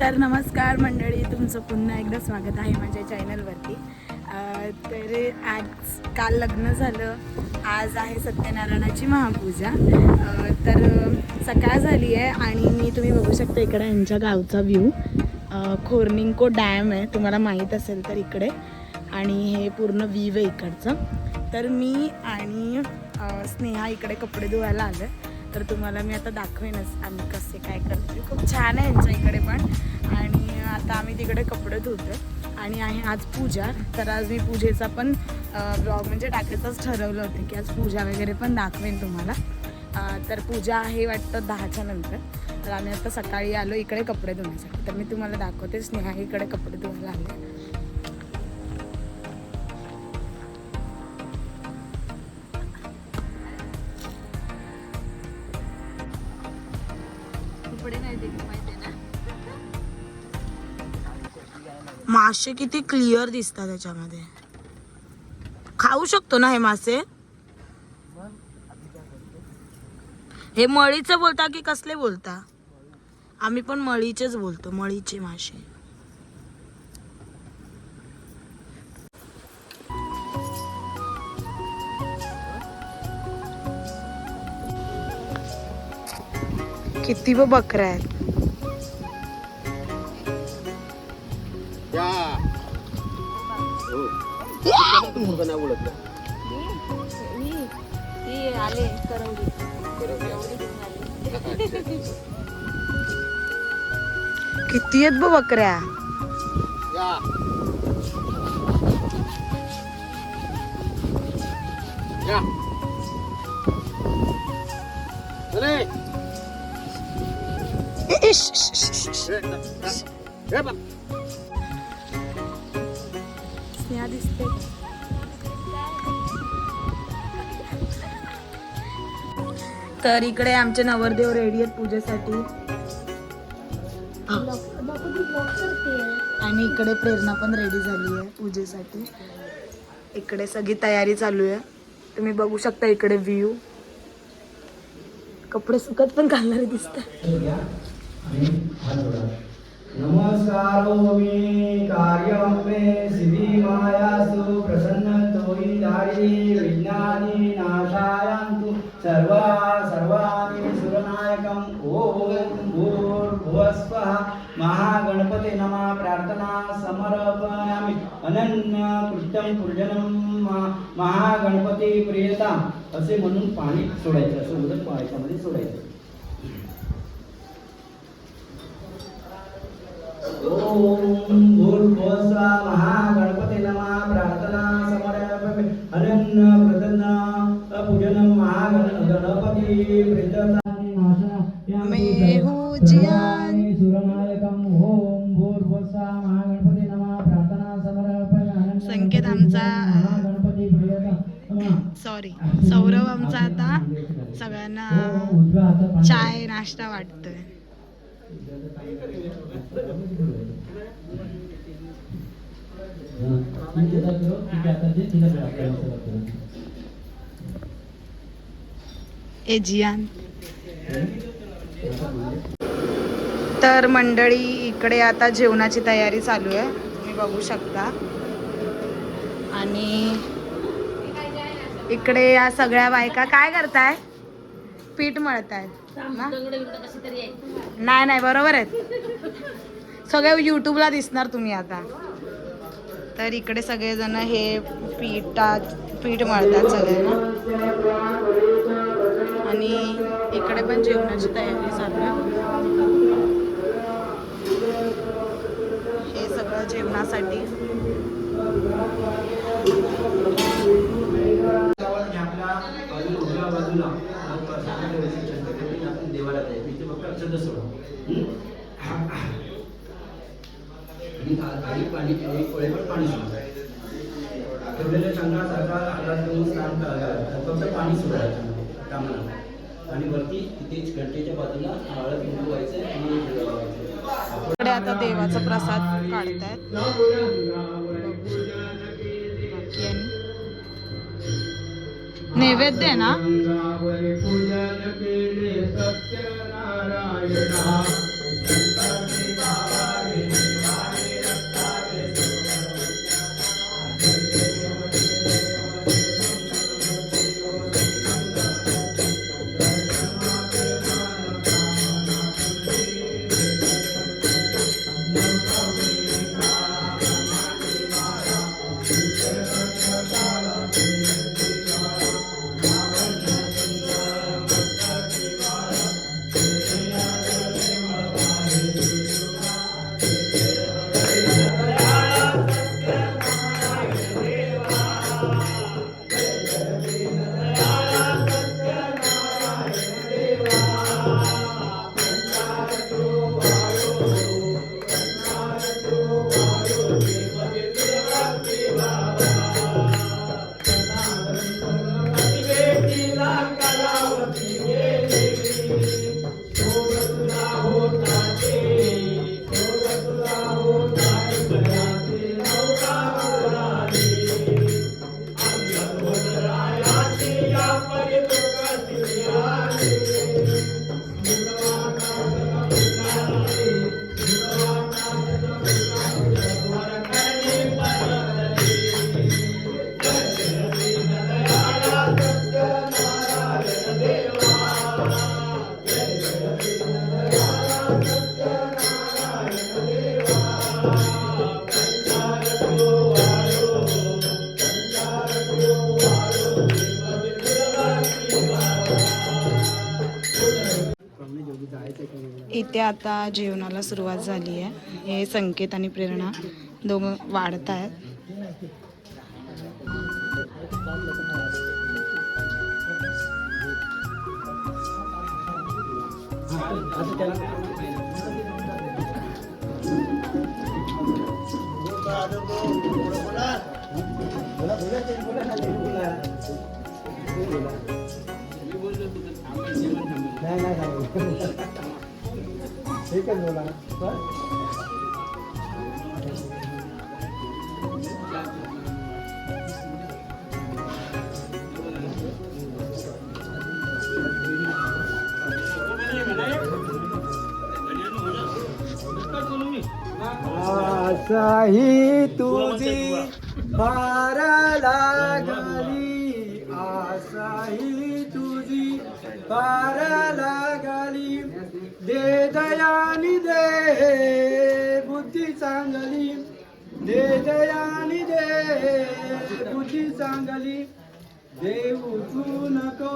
तर नमस्कार मंडळी तुमचं पुन्हा एकदा स्वागत आहे माझ्या चॅनलवरती. तर आज काल लग्न झालं. आज आहे सत्यनारायणाची महापूजा. तर सकाळ झाली आहे आणि मी तुम्ही बघू शकता इकडे यांच्या गावचा व्ह्यू खोर्निंको डॅम आहे तुम्हाला माहीत असेल तर इकडे. आणि हे पूर्ण व्ह्यू आहे इकडचं. तर मी आणि स्नेहा इकडे कपडे धुवायला आलं तर तुम्हाला मी आता दाखवेनच आम्ही कसे काय करतो खूप छान आहे यांच्या इकडे पण. आणि आता आम्ही तिकडे कपडे धुतो आणि आहे आज पूजा. तर आज मी पूजेचा पण ब्लॉग म्हणजे टाकायचंच ठरवलं होतं की आज पूजा वगैरे पण दाखवेन तुम्हाला. तर पूजा आहे वाटतं दहाच्या नंतर. तर आम्ही आता सकाळी आलो इकडे कपडे धुण्यासाठी. तर मी तुम्हाला दाखवते स्नेहा इकडे कपडे धुवायला आले मासे किती क्लिअर दिसतात त्याच्यामध्ये. खाऊ शकतो ना हे मासे? हे मळीचं बोलता की कसले बोलता? आम्ही पण मळीचेच बोलतो मळीचे मासे. किती व बकऱ्या आहेत. मुलगा नाही ओळखलं ती आले करवली. किती आहेत ब बकऱ्या? या. या. चले तर इकडे आमचे नवरदेव रेडी आहेत पूजेसाठी. आणि इकडे प्रेरणा पण रेडी झाली आहे पूजेसाठी. इकडे सगळी तयारी चालू आहे. तुम्ही बघू शकता इकडे व्ह्यू कपडे सुकत पण घालणारे दिसतात. नमस्कारो मे विज्ञानी नाशायन्तु सर्वा सुरनायकम् ॐ भूर्भुवस्वः महागणपते नमः प्रार्थना समर्पयामि। अनन्य कृष्णं पूजनं महागणपती प्रियता। असे म्हणून पाणी सोडायचं असं उदक पाण्यामध्ये सोडायचं. ओम भूर्भुवस्वा महागणपते नमः प्रार्थना समर्पयामि। अनन्य प्रदन्न पूजनं महागणपती प्रियता प्रियतम सॉरी सौरव आमचा आता सगळ्यांना चाय नाश्ता वाटतोय. ए जियान. तर मंडळी इकडे आता जेवणाची तयारी चालू आहे. तुम्ही बघू शकता. आणि इकडे या सगळ्या बायका काय करताय? पीठ मळत ना? नाही नाही बरोबर आहेत. सगळे युट्यूबला दिसणार तुम्ही आता. तर इकडे सगळेजण हे पीठात पीठ मळतात सगळ्यांना. आणि इकडे पण जेवणाची तयारी चालू आहे. हे सगळं जेवणासाठी. उजव्या बाजूला आपण देवाला जायचं इथे फक्त अक्षर सोडा आणि पाणी एक फळेवर पाणी सोडा ठेवलेल्या घेऊन स्नान करायचं फक्त पाणी सोडायचं. कामना आणि वरती तिथेच घंटेच्या बाजूला हळद कुंकू व्हायचं आणि आता देवाचा प्रसाद काढतायत. नैवेद्य आहे ना? Amém. इथे आता जेवणाला सुरुवात झाली आहे. हे संकेत आणि प्रेरणा दोघं वाढत आहेत ठीक है बोला आसाही तुझी फार लागली आसाही तुझी फार लागली दे दयानी दे बुद्धी चांगली. दे दयानी दे बुद्धी चांगली. देऊ तू नको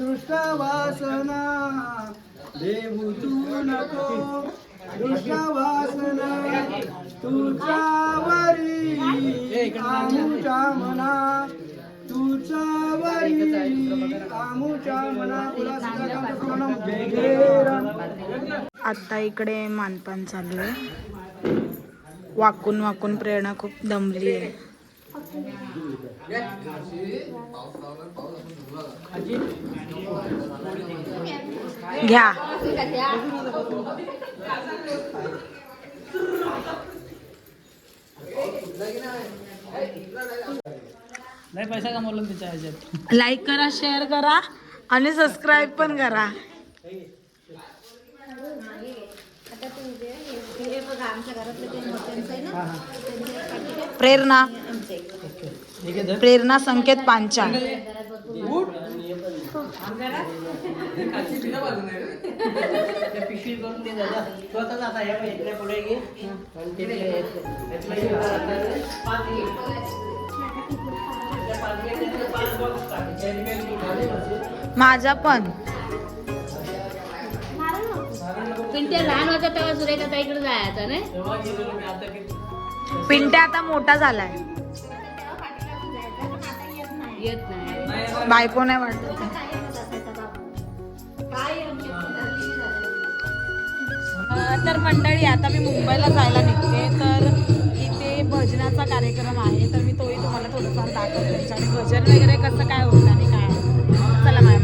दृष्ट वासना. देऊ तू नको दृष्ट वासना. तुझ्यावरी आमुच्या मना. तुझ्यावरी मना आत्ता इकडे मानपान चालू आहे. वाकून वाकून प्रेरणा खूप दमली आहे. घ्या. नाही पैसा कमवला त्याच्या ह्याच्यात. लाईक करा शेअर करा आणि सबस्क्राईब पण करा. हे प्रेरणा. ठीक आहे धर. प्रेरणा संकेत पाच माझा पण. ते लहान होतं तेव्हा सुरेखा ताईकडे जायचं नाही? पिंट्या आता मोठा झालाय. येत नाही. बायको नाही वाटत. तर मंडळी आता मी मुंबईला जायला निघते तर कार्यक्रम आहे तर मी तोही तुम्हाला थोडंफार दाखवते आणि भजन वगैरे कसं काय होतं आणि काय? चला माय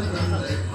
Santander.